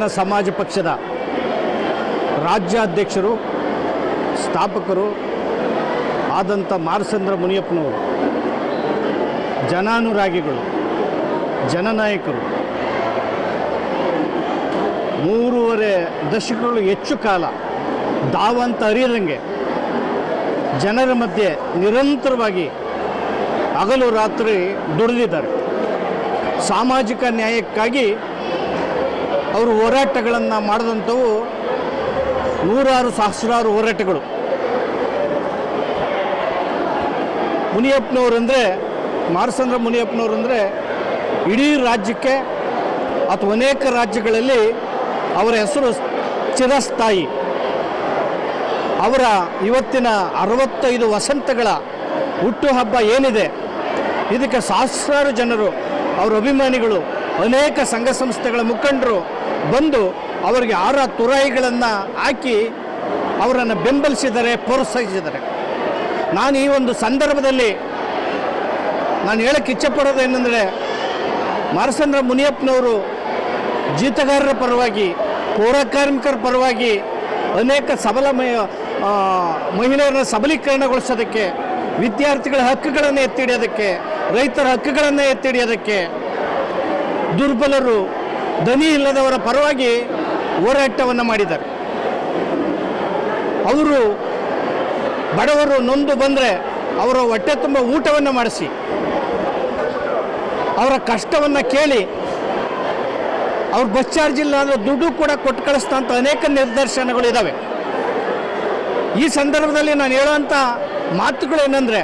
ಬಹುಜನ ಸಮಾಜ ಪಕ್ಷದ ರಾಜ್ಯಾಧ್ಯಕ್ಷರು, ಸ್ಥಾಪಕರು ಆದಂಥ ಮಾರಸಂದ್ರ ಮುನಿಯಪ್ಪನವರು, ಜನಾನುರಾಗಿಗಳು, ಜನನಾಯಕರು. ಮೂರುವರೆ ದಶಕಗಳು ಹೆಚ್ಚು ಕಾಲ ದಾವಂತ ಅರಿಯದಂಗೆ ಜನರ ಮಧ್ಯೆ ನಿರಂತರವಾಗಿ ಹಗಲು ರಾತ್ರಿ ದುಡಿದಿದ್ದಾರೆ. ಸಾಮಾಜಿಕ ನ್ಯಾಯಕ್ಕಾಗಿ ಅವರು ಹೋರಾಟಗಳನ್ನು ಮಾಡಿದಂಥವು ನೂರಾರು ಸಹಸ್ರಾರು ಹೋರಾಟಗಳು. ಮುನಿಯಪ್ಪನವ್ರಂದರೆ, ಮಾರಸಂದ್ರ ಮುನಿಯಪ್ಪನವ್ರಂದರೆ ಇಡೀ ರಾಜ್ಯಕ್ಕೆ ಅಥವಾ ಅನೇಕ ರಾಜ್ಯಗಳಲ್ಲಿ ಅವರ ಹೆಸರು ಚಿರಸ್ಥಾಯಿ. ಅವರ ಇವತ್ತಿನ ಅರವತ್ತೈದು ವಸಂತಗಳ ಹುಟ್ಟುಹಬ್ಬ ಏನಿದೆ, ಇದಕ್ಕೆ ಸಹಸ್ರಾರು ಜನರು, ಅವರ ಅಭಿಮಾನಿಗಳು, ಅನೇಕ ಸಂಘ ಸಂಸ್ಥೆಗಳ ಮುಖಂಡರು ಬಂದು ಅವರಿಗೆ ಆರ ತುರಾಯಿಗಳನ್ನು ಹಾಕಿ ಅವರನ್ನು ಬೆಂಬಲಿಸಿದ್ದಾರೆ ಪ್ರೋತ್ಸಾಹಿಸಿದ್ದಾರೆ ನಾನು ಈ ಒಂದು ಸಂದರ್ಭದಲ್ಲಿ ನಾನು ಹೇಳಕ್ಕೆ ಇಚ್ಛೆಪಡೋದು ಏನಂದರೆ, ಮಾರಸಂದ್ರ ಮುನಿಯಪ್ಪನವರು ಜೀತಗಾರರ ಪರವಾಗಿ, ಪೌರ ಕಾರ್ಮಿಕರ ಪರವಾಗಿ ಅನೇಕ ಸಬಲ ಮಹಿಳೆಯರನ್ನ ಸಬಲೀಕರಣಗೊಳಿಸೋದಕ್ಕೆ, ವಿದ್ಯಾರ್ಥಿಗಳ ಹಕ್ಕುಗಳನ್ನು ಎತ್ತಿಡಿಯೋದಕ್ಕೆ ರೈತರ ಹಕ್ಕುಗಳನ್ನು ಎತ್ತಿಡಿಯೋದಕ್ಕೆ ದುರ್ಬಲರು ದನಿ ಇಲ್ಲದವರ ಪರವಾಗಿ ಹೋರಾಟವನ್ನು ಮಾಡಿದ್ದಾರೆ. ಅವರು ಬಡವರು ನೊಂದು ಬಂದರೆ ಅವರ ಹೊಟ್ಟೆ ತುಂಬ ಊಟವನ್ನು ಮಾಡಿಸಿ, ಅವರ ಕಷ್ಟವನ್ನು ಕೇಳಿ, ಅವ್ರ ಬಸ್ ಚಾರ್ಜ್ ಇಲ್ಲ ಅಂದರೆ ದುಡ್ಡು ಕೂಡ ಕೊಟ್ಟು ಕಳಿಸ್ತಂಥ ಅನೇಕ ನಿದರ್ಶನಗಳು ಇದ್ದಾವೆ ಈ ಸಂದರ್ಭದಲ್ಲಿ ನಾನು ಹೇಳುವಂಥ ಮಾತುಗಳೇನೆಂದರೆ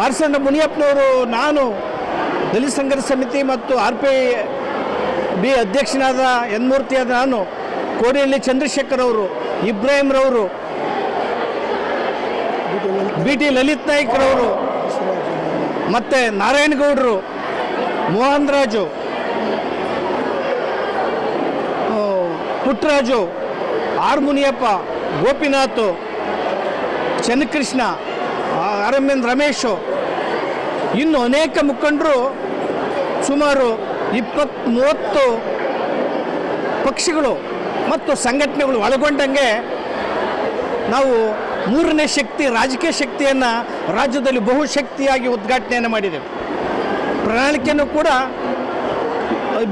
ಮಾರ್ಸಣ್ಣ ಮುನಿಯಪ್ಪನವರು ನಾನು ದಲಿತ ಸಂಘರ್ಷ ಸಮಿತಿ ಮತ್ತು ಆರ್ ಪಿ ಬಿ ಅಧ್ಯಕ್ಷನಾದ ಎನ್ಮೂರ್ತಿಯಾದ ನಾನು ಕೋರಿಯಲ್ಲಿ ಚಂದ್ರಶೇಖರ್ ಅವರು, ಇಬ್ರಾಹಿಂರವರು, ಬಿ ಟಿ ಲಲಿತ್ ನಾಯ್ಕರವರು ಮತ್ತು ನಾರಾಯಣಗೌಡರು Mohan Raju Puttaraju R Muniyappa, Gopinath, Channakrishna, R M N Ramesh, ಇನ್ನು ಅನೇಕ ಮುಖಂಡರು ಸುಮಾರು ಇಪ್ಪತ್ತು ಮೂವತ್ತು ಪಕ್ಷಗಳು ಮತ್ತು ಸಂಘಟನೆಗಳು ಒಳಗೊಂಡಂಗೆ ನಾವು ಮೂರನೇ ಶಕ್ತಿ, ರಾಜಕೀಯ ಶಕ್ತಿಯನ್ನು ರಾಜ್ಯದಲ್ಲಿ ಬಹುಶಕ್ತಿಯಾಗಿ ಉದ್ಘಾಟನೆಯನ್ನು ಮಾಡಿದ್ದೇವೆ. ಪ್ರಣಾಳಿಕೆಯನ್ನು ಕೂಡ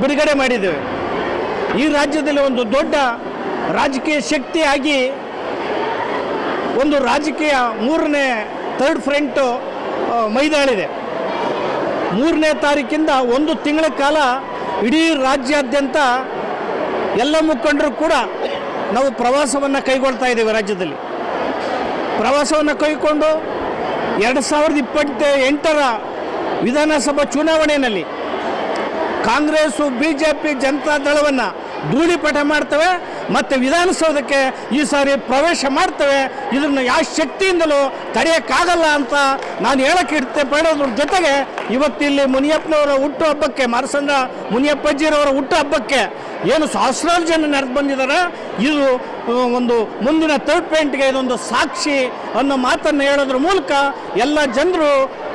ಬಿಡುಗಡೆ ಮಾಡಿದ್ದೇವೆ. ಈ ರಾಜ್ಯದಲ್ಲಿ ಒಂದು ದೊಡ್ಡ ರಾಜಕೀಯ ಶಕ್ತಿಯಾಗಿ ಒಂದು ರಾಜಕೀಯ ಮೂರನೇ ಥರ್ಡ್ ಫ್ರಂಟು ಮೈದಾಳಿದೆ ಮೂರನೇ ತಾರೀಕಿಂದ ಒಂದು ತಿಂಗಳ ಕಾಲ ಇಡೀ ರಾಜ್ಯಾದ್ಯಂತ ಎಲ್ಲ ಮುಖಂಡರು ಕೂಡ ನಾವು ಪ್ರವಾಸವನ್ನು ಕೈಗೊಳ್ತಾ ಇದ್ದೇವೆ ರಾಜ್ಯದಲ್ಲಿ. ಪ್ರವಾಸವನ್ನು ಕೈಗೊಂಡು ಎರಡು ಸಾವಿರದ ಇಪ್ಪತ್ತ ಎಂಟರ ವಿಧಾನಸಭಾ ಚುನಾವಣೆಯಲ್ಲಿ ಕಾಂಗ್ರೆಸ್ಸು ಬಿ ಜೆ ಪಿ ಜನತಾ ದಳವನ್ನು ಧೂಳಿಪಟ ಮಾಡ್ತವೆ. ಮತ್ತು ವಿಧಾನಸೌಧಕ್ಕೆ ಈ ಸಾರಿ ಪ್ರವೇಶ ಮಾಡ್ತವೆ. ಇದನ್ನು ಯಾವ ಶಕ್ತಿಯಿಂದಲೂ ತಡೆಯೋಕ್ಕಾಗಲ್ಲ ಅಂತ ನಾನು ಹೇಳಕ್ಕೆ ಇಡ್ತೆ ಪಡೋದ್ರ ಜೊತೆಗೆ. ಇವತ್ತಿಲ್ಲಿ ಮುನಿಯಪ್ಪನವರ ಹುಟ್ಟು ಹಬ್ಬಕ್ಕೆ ಮಾರಸಂದ್ರ ಮುನಿಯಪ್ಪಜ್ಜಿರವರ ಹುಟ್ಟು ಹಬ್ಬಕ್ಕೆ ಏನು ಸಹಸ್ರಾರು ಜನ ನೆರೆದು ಬಂದಿದ್ದಾರೆ. ಇದು ಒಂದು ಮುಂದಿನ ತರ್ಡ್ ಪಾಯಿಂಟ್ಗೆ ಇದೊಂದು ಸಾಕ್ಷಿ ಅನ್ನೋ ಮಾತನ್ನು ಹೇಳೋದ್ರ ಮೂಲಕ ಎಲ್ಲ ಜನರು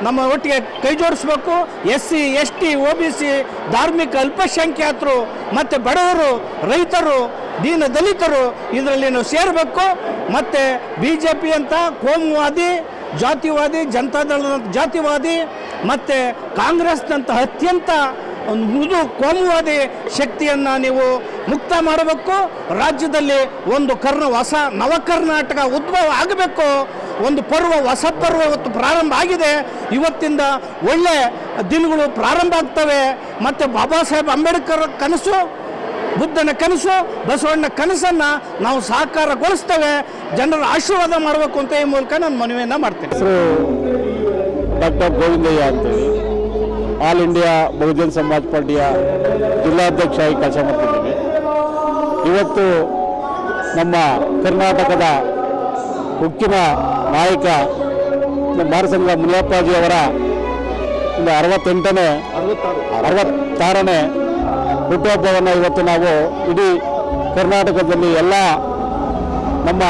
ನಮ್ಮ ಒಟ್ಟಿಗೆ ಕೈ ಜೋಡಿಸ್ಬೇಕು. S C S T O B C, ಧಾರ್ಮಿಕ ಅಲ್ಪಸಂಖ್ಯಾತರು ಮತ್ತು ಬಡವರು, ರೈತರು ದೀನ ದಲಿತರು ಇದರಲ್ಲಿ ನಾವು ಸೇರಬೇಕು. ಮತ್ತು ಬಿ ಜೆ ಪಿ ಅಂತ ಕೋಮುವಾದಿ, ಜಾತಿವಾದಿ ಜನತಾದಳದ ಜಾತಿವಾದಿ, ಮತ್ತು ಕಾಂಗ್ರೆಸ್ನಂಥ ಅತ್ಯಂತ ಮೃದು ಕೋಮುವಾದಿ ಶಕ್ತಿಯನ್ನು ನೀವು ಮುಕ್ತ ಮಾಡಬೇಕು. ರಾಜ್ಯದಲ್ಲಿ ಒಂದು ಕರ್ನ ಹೊಸ ನವಕರ್ನಾಟಕ ಉದ್ಭವ ಆಗಬೇಕು. ಒಂದು ಪರ್ವ ಹೊಸ ಪರ್ವ ಇವತ್ತು ಪ್ರಾರಂಭ ಆಗಿದೆ. ಇವತ್ತಿಂದ ಒಳ್ಳೆ ದಿನಗಳು ಪ್ರಾರಂಭ ಆಗ್ತವೆ. ಮತ್ತು ಬಾಬಾ ಸಾಹೇಬ್ ಅಂಬೇಡ್ಕರ್ ಕನಸು ಬುದ್ಧನ ಕನಸು, ಬಸವಣ್ಣ ಕನಸನ್ನು ನಾವು ಸಾಕಾರಗೊಳಿಸ್ತೇವೆ. ಜನರ ಆಶೀರ್ವಾದ ಮಾಡಬೇಕು ಅಂತ ಈ ಮೂಲಕ ನಾನು ಮನವಿಯನ್ನು ಮಾಡ್ತೇನೆ. ಡಾಕ್ಟರ್ ಗೋವಿಂದಯ್ಯ ಅಂತೇಳಿ ಆಲ್ ಇಂಡಿಯಾ ಬಹುಜನ್ ಸಮಾಜ್ ಪಾರ್ಟಿಯ ಜಿಲ್ಲಾಧ್ಯಕ್ಷ ಆಗಿ ಕೆಲಸ ಮಾಡ್ತಿದ್ದೀನಿ. ಇವತ್ತು ನಮ್ಮ ಕರ್ನಾಟಕದ ಉಕ್ಕಿನ ನಾಯಕ ಮಾರಸಂಗ ಮುನಿಯಪ್ಪಾಜಿ ಅವರ ಒಂದು ಅರವತ್ತೆಂಟನೇ, ಅರವತ್ತಾರನೇ ಹುಟ್ಟುಹಬ್ಬವನ್ನು ಇವತ್ತು ನಾವು ಇಡೀ ಕರ್ನಾಟಕದಲ್ಲಿ ಎಲ್ಲ ನಮ್ಮ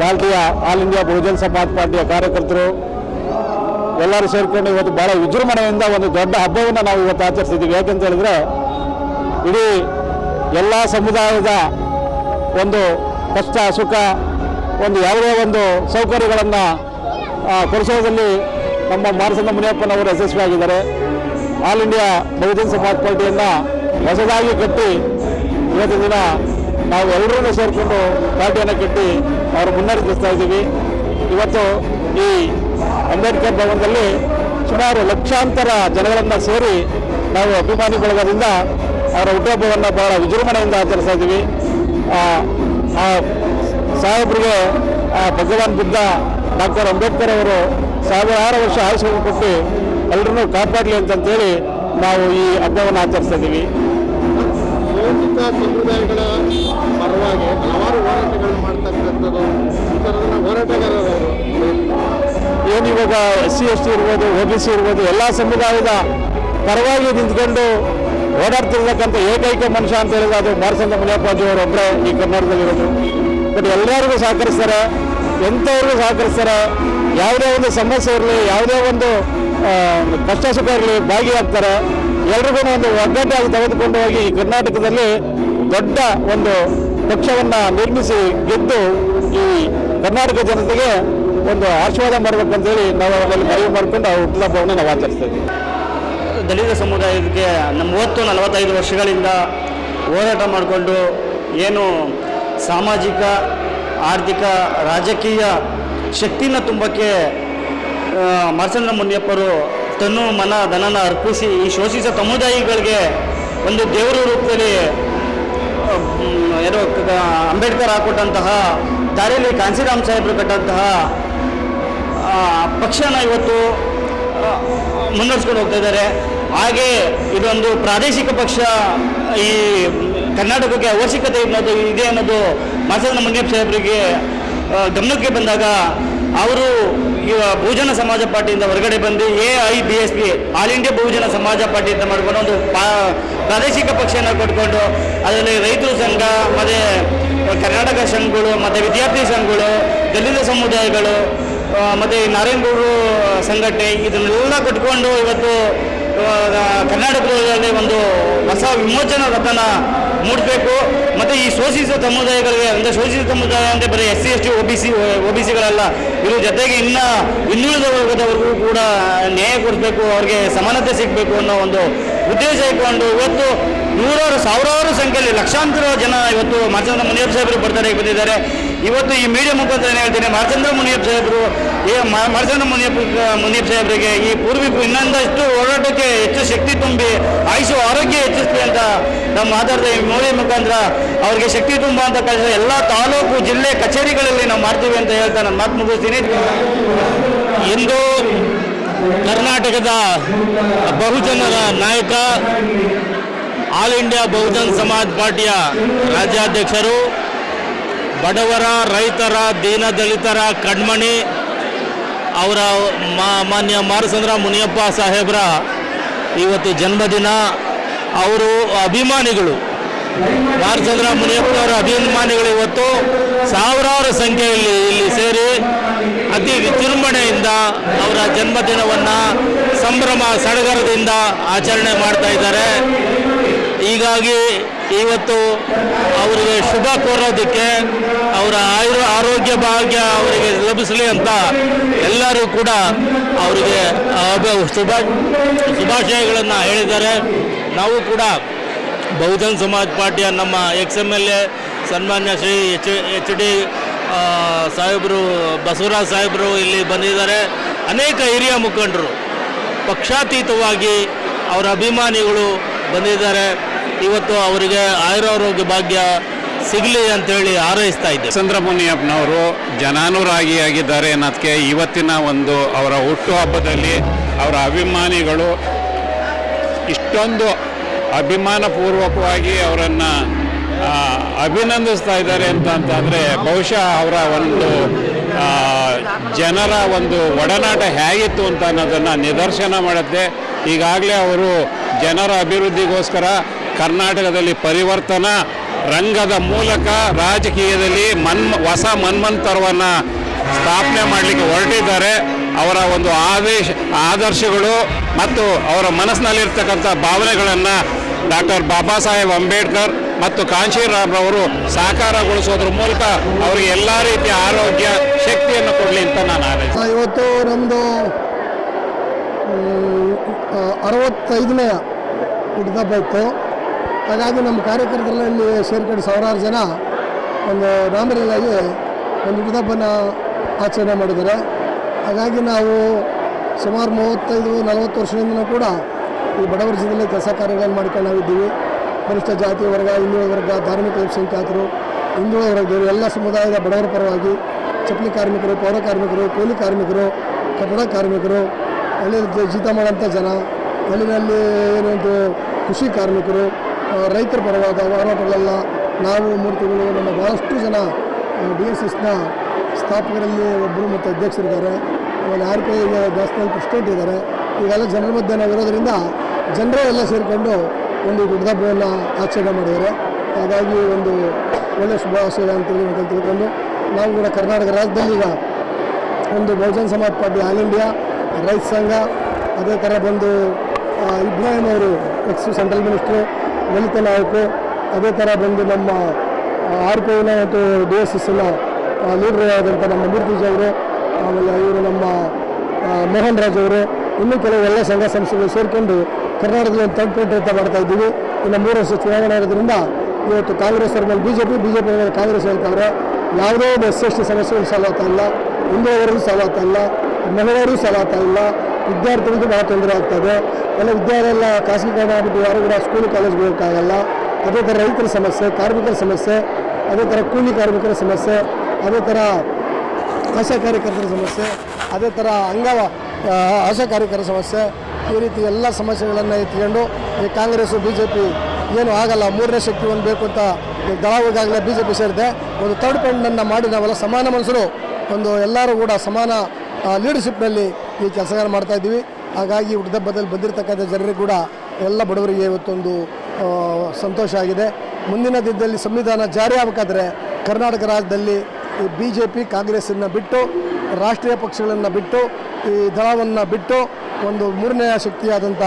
ಪಾರ್ಟಿಯ ಆಲ್ ಇಂಡಿಯಾ ಬಹುಜನ್ ಸಮಾಜ್ ಪಾರ್ಟಿಯ ಕಾರ್ಯಕರ್ತರು ಎಲ್ಲರೂ ಸೇರಿಕೊಂಡು ಇವತ್ತು ಬಹಳ ವಿಜೃಂಭಣೆಯಿಂದ ಒಂದು ದೊಡ್ಡ ಹಬ್ಬವನ್ನು ನಾವು ಇವತ್ತು ಆಚರಿಸಿದ್ದೀವಿ. ಯಾಕೆಂತ ಹೇಳಿದ್ರೆ ಇಡೀ ಎಲ್ಲ ಸಮುದಾಯದ ಒಂದು ಕಷ್ಟ, ಸುಖ, ಒಂದು ಯಾವುದೇ ಒಂದು ಸೌಕರ್ಯಗಳನ್ನು ಕೊಡಿಸೋದ್ರಲ್ಲಿ ನಮ್ಮ ಮಾರಸಂದ ಮುನಿಯಪ್ಪನವರು ಯಶಸ್ವಿಯಾಗಿದ್ದಾರೆ. ಆಲ್ ಇಂಡಿಯಾ ಬಹುಜನ್ ಸಮಾಜ್ ಪಾರ್ಟಿಯನ್ನು ಹೊಸದಾಗಿ ಕಟ್ಟಿ ಇವತ್ತಿನ ದಿನ ನಾವು ಎಲ್ಲರೂ ಸೇರಿಕೊಂಡು ಪಾರ್ಟಿಯನ್ನು ಕಟ್ಟಿ ಅವರು ಮುನ್ನಡೆಸ್ತಾ ಇದ್ದೀವಿ. ಇವತ್ತು ಈ ಅಂಬೇಡ್ಕರ್ ಭವನದಲ್ಲಿ ಸುಮಾರು ಲಕ್ಷಾಂತರ ಜನಗಳನ್ನು ಸೇರಿ ನಾವು ಅಭಿಮಾನಿ ಬಳಗದಿಂದ ಅವರ ಹುಟ್ಟುಹಬ್ಬವನ್ನು ಬಹಳ ವಿಜೃಂಭಣೆಯಿಂದ ಆಚರಿಸ್ತಾ ಇದ್ದೀವಿ. ಸಾಹೇಬರಿಗೆ ಭಗವಾನ್ ಬುದ್ಧ, ಡಾಕ್ಟರ್ ಅಂಬೇಡ್ಕರ್ ಅವರು ಸಾವಿರಾರು ವರ್ಷ ಆಯುಷ್ಯ ಕೊಟ್ಟು ಎಲ್ಲರನ್ನೂ ಕಾಪಾಡಲಿ ಅಂತಂತೇಳಿ ನಾವು ಈ ಹಬ್ಬವನ್ನು ಆಚರಿಸ್ತಾ ಇದ್ದೀವಿ. ವಂಚಿತ ಸಮುದಾಯಗಳ ಪರವಾಗಿ ಹಲವಾರು ಹೋರಾಟಗಳನ್ನು ಮಾಡ್ತಕ್ಕಂಥದ್ದು ಈ ಥರದನ್ನ ಹೋರಾಟಗಾರರು ಏನಿವಾಗ ಏನು ಇವಾಗ ಎಸ್ ಸಿ ಎಸ್ ಟಿ ಇರ್ಬೋದು ಒ ಬಿ ಸಿ ಇರ್ಬೋದು, ಎಲ್ಲ ಸಮುದಾಯದ ಪರವಾಗಿ ನಿಂತ್ಕೊಂಡು ಓಡಾಡ್ತಿರ್ತಕ್ಕಂಥ ಏಕೈಕ ಮನುಷ್ಯ ಅಂತ ಹೇಳಿದ್ರೆ ಅದು ಮಾರಸಂದ ಮುನಿಯಪ್ಪಾಜಿ ಅವರು ಒಬ್ಬರೇ ಈ ಕರ್ನಾಟಕದಲ್ಲಿರೋದು. ಬಟ್ ಎಲ್ಲರಿಗೂ ಸಹಕರಿಸ್ತಾರೆ, ಎಂಥವ್ರಿಗೂ ಸಹಕರಿಸ್ತಾರೆ, ಯಾವುದೇ ಒಂದು ಸಮಸ್ಯೆ ಇರಲಿ, ಯಾವುದೇ ಒಂದು ಕಷ್ಟ ಸುಖ ಇರಲಿ, ಭಾಗಿಯಾಗ್ತಾರೆ. ಎಲ್ರಿಗೂ ಒಂದು ಒಗ್ಗಟ್ಟಾಗಿ ತೆಗೆದುಕೊಂಡು ಹೋಗಿ ಕರ್ನಾಟಕದಲ್ಲಿ ದೊಡ್ಡ ಒಂದು ಪಕ್ಷವನ್ನು ನಿರ್ಮಿಸಿ ಗೆದ್ದು ಈ ಕರ್ನಾಟಕ ಜನತೆಗೆ ಒಂದು ಆಶೀರ್ವಾದ ಮಾಡ್ಬೇಕಂತೇಳಿ ನಾವು ಅವರಲ್ಲಿ ಮನವಿ ಮಾಡಿಕೊಂಡು ಆ ಹುಟ್ಟುಹಬ್ಬವನ್ನು ನಾವು ಆಚರಿಸ್ತೇವೆ ದಲಿತ ಸಮುದಾಯಕ್ಕೆ ಮೂವತ್ತು ನಲವತ್ತೈದು ವರ್ಷಗಳಿಂದ ಹೋರಾಟ ಮಾಡಿಕೊಂಡು ಏನು ಸಾಮಾಜಿಕ, ಆರ್ಥಿಕ, ರಾಜಕೀಯ ಶಕ್ತಿನ ತುಂಬಕ್ಕೆ ಮರಚಂದ್ರ ಮುನಿಯಪ್ಪರು ತನ್ನು ಮನ ಧನನ ಅರ್ಪಿಸಿ ಈ ಶೋಷಿತ ಸಮುದಾಯಗಳಿಗೆ ಒಂದು ದೇವರ ರೂಪದಲ್ಲಿ ಏನೋ ಅಂಬೇಡ್ಕರ್ ಹಾಕೊಟ್ಟಂತಹ, ದಾರಿಯಲ್ಲಿ ಕಾಂಸಿರಾಮ್ ಸಾಹೇಬರು ಕಟ್ಟಂತಹ ಪಕ್ಷನ ಇವತ್ತು ಮುನ್ನಡೆಸ್ಕೊಂಡು ಹೋಗ್ತಾ ಇದ್ದಾರೆ. ಹಾಗೆ ಇದೊಂದು ಪ್ರಾದೇಶಿಕ ಪಕ್ಷ ಈ ಕರ್ನಾಟಕಕ್ಕೆ ಅವಶ್ಯಕತೆ ಇದೆ ಅನ್ನೋದು ಮಾಸದ ಮುನಿಯಪ್ಪ ಸಾಹೇಬರಿಗೆ ಗಮನಕ್ಕೆ ಬಂದಾಗ ಅವರು ಬಹುಜನ ಸಮಾಜ ಪಾರ್ಟಿಯಿಂದ ಹೊರಗಡೆ ಬಂದು A I, B S P, all India Bahujan Samaj Party ಅಂತ ಮಾಡ್ಕೊಂಡು ಒಂದು ಪ್ರಾದೇಶಿಕ ಪಕ್ಷನ ಕೊಟ್ಕೊಂಡು ಅದರಲ್ಲಿ ರೈತರು ಸಂಘ, ಮತ್ತು ಕರ್ನಾಟಕ ಸಂಘಗಳು, ಮತ್ತು ವಿದ್ಯಾರ್ಥಿ ಸಂಘಗಳು, ದಲಿತ ಸಮುದಾಯಗಳು ಮತ್ತು ನಾರಾಯಣಗೌಡರು ಸಂಘಟನೆ, ಇದನ್ನೆಲ್ಲ ಕಟ್ಕೊಂಡು ಇವತ್ತು ಕರ್ನಾಟಕದಲ್ಲಿ ಒಂದು ಹೊಸ ವಿಮೋಚನಾ ರಥನ ಮೂಡಬೇಕು. ಮತ್ತು ಈ ಶೋಷಿತ ಸಮುದಾಯಗಳಿಗೆ, ಅಂದರೆ ಶೋಷಿತ ಸಮುದಾಯ ಅಂದರೆ ಬರೀ S C, S T, O B C, O B ಸಿಗಳೆಲ್ಲ. ಇದ್ರ ಜೊತೆಗೆ ಇನ್ನು ಇನ್ನುಳಿದ ವರ್ಗದವರಿಗೂ ಕೂಡ ನ್ಯಾಯ ಕೊಡಬೇಕು, ಅವ್ರಿಗೆ ಸಮಾನತೆ ಸಿಗಬೇಕು ಅನ್ನೋ ಒಂದು ಉದ್ದೇಶ ಇಟ್ಕೊಂಡು ಇವತ್ತು ನೂರಾರು, ಸಾವಿರಾರು ಸಂಖ್ಯೆಯಲ್ಲಿ ಲಕ್ಷಾಂತರ ಜನ ಇವತ್ತು ಮಾಚಂದ್ರ ಮುನಿಯಪ್ಪ ಸಾಹೇಬರು ಬರ್ತಾರೆ, ಬಂದಿದ್ದಾರೆ. ಇವತ್ತು ಈ ಮೀಡಿಯಾ ಮುಖಾಂತರ ಏನು ಹೇಳ್ತೀನಿ ಮಾಚಂದ್ರ ಮುನಿಯಪ್ಪ ಸಾಹೇಬರು, ಈ ಮಾಚಂದ್ರ ಮುನಿಯಪ್ಪ ಮುನಿಯಪ್ಪ ಸಾಹೇಬರಿಗೆ ಈ ಪೂರ್ವಿಕರು ಇನ್ನೊಂದಷ್ಟು ಹೋರಾಟಕ್ಕೆ ಹೆಚ್ಚು ಶಕ್ತಿ ತುಂಬಿ, ಆಯುಷು, ಆರೋಗ್ಯ ಹೆಚ್ಚಿಸ್ಲಿ ಅಂತ ನಾವು ಮಾತಾಡ್ತಾ ಈ ಮೀಡಿಯಾ ಮುಖಾಂತರ ಅವ್ರಿಗೆ ಶಕ್ತಿ ತುಂಬ ಅಂತ ಕಳಿಸಿದ ಎಲ್ಲ ತಾಲೂಕು ಜಿಲ್ಲೆ ಕಚೇರಿಗಳಲ್ಲಿ ನಾವು ಮಾಡ್ತೀವಿ ಅಂತ ಹೇಳ್ತಾ ನಾನು ಮಾತು ಮುಗಿಸ್ತೀನಿ. ಇಂದು ಕರ್ನಾಟಕದ ಬಹುಜನರ ನಾಯಕ, ಆಲ್ ಇಂಡಿಯಾ ಬಹುಜನ್ ಸಮಾಜ್ ಪಾರ್ಟಿಯ ರಾಜ್ಯಾಧ್ಯಕ್ಷರು, ಬಡವರ, ರೈತರ, ದೀನದಲಿತರ ಕಣ್ಮಣಿ, ಅವರ ಮಾನ್ಯ ಮಾರಸಂದ್ರ ಮುನಿಯಪ್ಪ ಸಾಹೇಬ್ರ ಇವತ್ತು ಜನ್ಮದಿನ. ಅವರು ಅಭಿಮಾನಿಗಳು. ಮಾರಚಂದ್ರ ಮುನಿಯಪ್ಪನವರ ಅಭಿಮಾನಿಗಳು ಇವತ್ತು ಸಾವಿರಾರು ಸಂಖ್ಯೆಯಲ್ಲಿ ಇಲ್ಲಿ ಸೇರಿ ಅತಿ ವಿಜೃಂಭಣೆಯಿಂದ ಅವರ ಜನ್ಮದಿನವನ್ನು ಸಂಭ್ರಮ ಸಡಗರದಿಂದ ಆಚರಣೆ ಮಾಡ್ತಾ ಇದ್ದಾರೆ. ಹೀಗಾಗಿ ಇವತ್ತು ಅವರಿಗೆ ಶುಭ ಕೋರೋದಕ್ಕೆ ಅವರ ಆಯುರ್ ಆರೋಗ್ಯ ಭಾಗ್ಯ ಅವರಿಗೆ ಲಭಿಸಲಿ ಅಂತ ಎಲ್ಲರೂ ಕೂಡ ಅವರಿಗೆ ಶುಭ, ಶುಭಾಶಯಗಳನ್ನು ಹೇಳಿದ್ದಾರೆ. ನಾವು ಕೂಡ ಬಹುಜನ್ ಸಮಾಜ್ ಪಾರ್ಟಿಯ ನಮ್ಮ ಎಕ್ಸ್ ಎಂ ಎಲ್ ಎ ಸನ್ಮಾನ್ಯ ಶ್ರೀ ಎಚ್ ಎಚ್ ಡಿ ಸಾಹೇಬರು, ಬಸವರಾಜ್ ಸಾಹೇಬರು ಇಲ್ಲಿ ಬಂದಿದ್ದಾರೆ. ಅನೇಕ ಹಿರಿಯ ಮುಖಂಡರು ಪಕ್ಷಾತೀತವಾಗಿ ಅವರ ಅಭಿಮಾನಿಗಳು ಬಂದಿದ್ದಾರೆ. ಇವತ್ತು ಅವರಿಗೆ ಆಯುರಾರೋಗ್ಯ ಭಾಗ್ಯ ಸಿಗಲಿ ಅಂತೇಳಿ ಹಾರೈಸ್ತಾ ಇದ್ದೆ ಚಂದ್ರ ಮುನಿಯಪ್ಪನವರು ಜನಾನುರಾಗಿಯಾಗಿದ್ದಾರೆ ಅನ್ನೋದಕ್ಕೆ ಇವತ್ತಿನ ಒಂದು ಅವರ ಹುಟ್ಟುಹಬ್ಬದಲ್ಲಿ ಅವರ ಅಭಿಮಾನಿಗಳು ಇಷ್ಟೊಂದು ಅಭಿಮಾನಪೂರ್ವಕವಾಗಿ ಅವರನ್ನು ಅಭಿನಂದಿಸ್ತಾ ಇದ್ದಾರೆ ಅಂತ ಅಂತಂದರೆ ಬಹುಶಃ ಅವರ ಒಂದು ಜನರ ಒಂದು ಒಡನಾಟ ಹೇಗಿತ್ತು ಅಂತ ಅನ್ನೋದನ್ನು ನಿದರ್ಶನ ಮಾಡುತ್ತೆ. ಈಗಾಗಲೇ ಅವರು ಜನರ ಅಭಿವೃದ್ಧಿಗೋಸ್ಕರ ಕರ್ನಾಟಕದಲ್ಲಿ ಪರಿವರ್ತನಾ ರಂಗದ ಮೂಲಕ ರಾಜಕೀಯದಲ್ಲಿ ಮನ್ ಹೊಸ ಮನ್ಮಂತರವನ್ನು ಸ್ಥಾಪನೆ ಮಾಡಲಿಕ್ಕೆ ಹೊರಟಿದ್ದಾರೆ. ಅವರ ಒಂದು ಆದೇಶ, ಆದರ್ಶಗಳು ಮತ್ತು ಅವರ ಮನಸ್ಸಿನಲ್ಲಿರ್ತಕ್ಕಂಥ ಭಾವನೆಗಳನ್ನು ಡಾಕ್ಟರ್ ಬಾಬಾ ಸಾಹೇಬ್ ಅಂಬೇಡ್ಕರ್ ಮತ್ತು ಕಾಂಶೀರಾಮ್ರವರು ಸಾಕಾರಗೊಳಿಸೋದ್ರ ಮೂಲಕ ಅವರಿಗೆ ಎಲ್ಲ ರೀತಿಯ ಆರೋಗ್ಯ, ಶಕ್ತಿಯನ್ನು ಕೊಡಲಿ ಅಂತ ನಾನು ಹಾರೈಸ್ತೀನಿ ಇವತ್ತು ನಮ್ಮದು ಅರವತ್ತೈದನೇ ಹುಟ್ಟಿದಬ್ಬ ಇತ್ತು ಹಾಗಾಗಿ ನಮ್ಮ ಕಾರ್ಯಕರ್ತರಲ್ಲಿ ಸೇರ್ಕೊಂಡು ಸಾವಿರಾರು ಜನ ಒಂದು ನಾಮಿನಲಾಗಿ ಒಂದು ಹುಟ್ಟಿದಬ್ಬನ ಆಚರಣೆ ಮಾಡಿದ್ದಾರೆ. ಹಾಗಾಗಿ ನಾವು ಸುಮಾರು ಮೂವತ್ತೈದು, ನಲವತ್ತು ವರ್ಷದಿಂದಲೂ ಕೂಡ ಈ ಬಡವರ ಜಿಲ್ಲೆಯಲ್ಲಿ ಕೆಲಸ ಕಾರ್ಯಗಳನ್ನು ಮಾಡ್ಕೊಂಡು ನಾವಿದ್ದೀವಿ. ಪರಿಷ್ಠ ಜಾತಿ ವರ್ಗ, ಹಿಂದುಳಿದ ವರ್ಗ, ಧಾರ್ಮಿಕ ಅಲ್ಪಸಂಖ್ಯಾತರು ಹಿಂದುಳಿದ ವರ್ಗದವರು, ಎಲ್ಲ ಸಮುದಾಯದ ಬಡವರ ಪರವಾಗಿ ಚಪ್ಪಲಿ ಕಾರ್ಮಿಕರು, ಪೌರ ಕಾರ್ಮಿಕರು, ಕೂಲಿ ಕಾರ್ಮಿಕರು, ಕಟ್ಟಡ ಕಾರ್ಮಿಕರು, ಅಲ್ಲಿ ಜೀತ ಮಾಡೋಂಥ ಜನ, ಅಲ್ಲಿನಲ್ಲಿ ಏನಂತ ಕೃಷಿ ಕಾರ್ಮಿಕರು ರೈತರ ಪರವಾದ ಹೋರಾಟಗಳೆಲ್ಲ ನಾವು ಮೂರ್ತಿಗಳು ನಮ್ಮ ಭಾಳಷ್ಟು ಜನ ಡಿ ಎಸ್ ಎಸ್ನ ಸ್ಥಾಪಕರಲ್ಲಿ ಒಬ್ಬರು ಮತ್ತು ಅಧ್ಯಕ್ಷರಿದ್ದಾರೆ. ಆಮೇಲೆ ಆರ್ ಪಿ ಐ ದೇವಸ್ಥಾನ ಪ್ರೆಸಿಡೆಂಟ್ ಇದ್ದಾರೆ. ಈಗೆಲ್ಲ ಜನರ ಮಧ್ಯೆ ನಾವು ಇರೋದ್ರಿಂದ ಜನರೇ ಎಲ್ಲ ಸೇರಿಕೊಂಡು ಒಂದು ಹುಟ್ಟಿದಬ್ಬವನ್ನು ಆಚರಣೆ ಮಾಡಿದ್ದಾರೆ. ಹಾಗಾಗಿ ಒಂದು ಒಳ್ಳೆಯ ಶುಭಾಶಯ ಅಂತೇಳಿ ಅಂತ ತಿಳ್ಕೊಂಡು ನಾವು ಕೂಡ ಕರ್ನಾಟಕ ರಾಜ್ಯದಲ್ಲಿ ಈಗ ಒಂದು Bahujana Samaj party all India, ರೈತ ಸಂಘ, ಅದೇ ಥರ ಬಂದು ಇಬ್ರಾಹಿಂ ಅವರು ಎಕ್ಸ್ ಸೆಂಟ್ರಲ್ ಮಿನಿಸ್ಟ್ರು, ದಲಿತ ನಾಯಕರು, ಅದೇ ಥರ ಬಂದು ನಮ್ಮ ಆರ್ ಪಿ ಐನ ಮತ್ತು ಡಿ ಎಸ್ ಎಸ್ನ ಲೀಡರ್ ಆದಂಥ ನಮ್ಮ ಮೂರ್ತಿಜ್ ಅವರು ಆಮೇಲೆ ಇವರು ನಮ್ಮ ಮೋಹನ್ ರಾಜ್ ಅವರು, ಇನ್ನೂ ಕೆಲವು ಎಲ್ಲ ಸಂಘ ಸಂಸ್ಥೆಗಳು ಸೇರಿಕೊಂಡು ಕರ್ನಾಟಕದಲ್ಲಿ ಒಂದು ತಂಪೇಟೆ ಮಾಡ್ತಾ ಇದ್ದೀವಿ. ಇನ್ನು ಮೂರು ವರ್ಷ ಚುನಾವಣೆ ಇರೋದ್ರಿಂದ ಇವತ್ತು ಕಾಂಗ್ರೆಸ್ ಅವ್ರ ಮೇಲೆ B J P B J P ಮೇಲೆ ಕಾಂಗ್ರೆಸ್ ಹೇಳ್ತಾರೆ ಯಾವುದೇ ಒಂದು ಎಸ್ ಎಸ್ ಟಿ ಸಮಸ್ಯೆಗಳು ಸಾಲ ಆಗ್ತಾ ಇಲ್ಲ. ಹಿಂದುಳಿದವರಿಗೂ ಸಾಲ ಆಗ್ತಾ ಇಲ್ಲ. ಮಹಿಳೆಯರಿಗೂ ಸಾಲ ಇಲ್ಲ. ವಿದ್ಯಾರ್ಥಿಗಳಿಗೂ ಭಾಳ ತೊಂದರೆ ಆಗ್ತದೆ. ಎಲ್ಲ ವಿದ್ಯಾಲಯ ಎಲ್ಲ ಖಾಸಗೀಕರಣ ಆಗಿಬಿಟ್ಟು ಯಾರು ಕೂಡ ಸ್ಕೂಲ್ ಕಾಲೇಜ್ಗೆ ಹೋಗೋಕ್ಕಾಗಲ್ಲ. ಅದೇ ಥರ ರೈತರ ಸಮಸ್ಯೆ, ಕಾರ್ಮಿಕರ ಸಮಸ್ಯೆ, ಅದೇ ಥರ ಕೂಲಿ ಕಾರ್ಮಿಕರ ಸಮಸ್ಯೆ, ಅದೇ ಥರ ಆಶಾ ಕಾರ್ಯಕರ್ತರ ಸಮಸ್ಯೆ, ಅದೇ ಥರ ಅಂಗವ ಆಶಾ ಕಾರ್ಯಕರ್ತರ ಸಮಸ್ಯೆ, ಈ ರೀತಿ ಎಲ್ಲ ಸಮಸ್ಯೆಗಳನ್ನು ಎತ್ಕೊಂಡು ಈ ಕಾಂಗ್ರೆಸ್ಸು ಬಿ ಜೆ ಪಿ ಏನು ಆಗಲ್ಲ, ಮೂರನೇ ಶಕ್ತಿ ಒಂದು ಬೇಕು ಅಂತ ಈ ಹೋಗಾಗಲೇ ಬಿ ಜೆ ಪಿ ಸೇರಿದೆ. ಒಂದು ತರ್ಡ್ ಪಾಯಿಂಟನ್ನು ಮಾಡಿ ನಾವೆಲ್ಲ ಸಮಾನ ಮನಸ್ಸರು. ಒಂದು ಎಲ್ಲರೂ ಕೂಡ ಸಮಾನ ಲೀಡರ್ಶಿಪ್ನಲ್ಲಿ ಈ ಕೆಲಸಗಳನ್ನು ಮಾಡ್ತಾ ಇದ್ದೀವಿ. ಹಾಗಾಗಿ ಹುಟ್ಟಿದಬ್ಬದಲ್ಲಿ ಬಂದಿರತಕ್ಕಂಥ ಜನರಿಗೆ ಕೂಡ ಎಲ್ಲ ಬಡವರಿಗೆ ಇವತ್ತೊಂದು ಸಂತೋಷ ಆಗಿದೆ. ಮುಂದಿನ ದಿನದಲ್ಲಿ ಸಂವಿಧಾನ ಜಾರಿ ಆಗಬೇಕಾದ್ರೆ ಕರ್ನಾಟಕ ರಾಜ್ಯದಲ್ಲಿ ಈ ಬಿ ಜೆ ಪಿ ಕಾಂಗ್ರೆಸ್ಸನ್ನು ಬಿಟ್ಟು, ರಾಷ್ಟ್ರೀಯ ಪಕ್ಷಗಳನ್ನು ಬಿಟ್ಟು, ಈ ದಳವನ್ನು ಬಿಟ್ಟು ಒಂದು ಮೂರನೆಯ ಶಕ್ತಿಯಾದಂಥ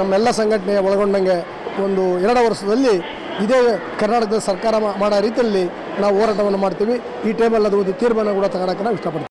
ನಮ್ಮೆಲ್ಲ ಸಂಘಟನೆ ಒಳಗೊಂಡಂಗೆ ಒಂದು ಎರಡು ವರ್ಷದಲ್ಲಿ ಇದೇ ಕರ್ನಾಟಕದ ಸರ್ಕಾರ ಮಾಡೋ ರೀತಿಯಲ್ಲಿ ನಾವು ಹೋರಾಟವನ್ನು ಮಾಡ್ತೀವಿ. ಈ ಟೈಮಲ್ಲಿ ಅದು ಒಂದು ತೀರ್ಮಾನ ಕೂಡ ತಗೊಳಕ್ಕೆ ನಾವು ಇಷ್ಟಪಡ್ತೀವಿ.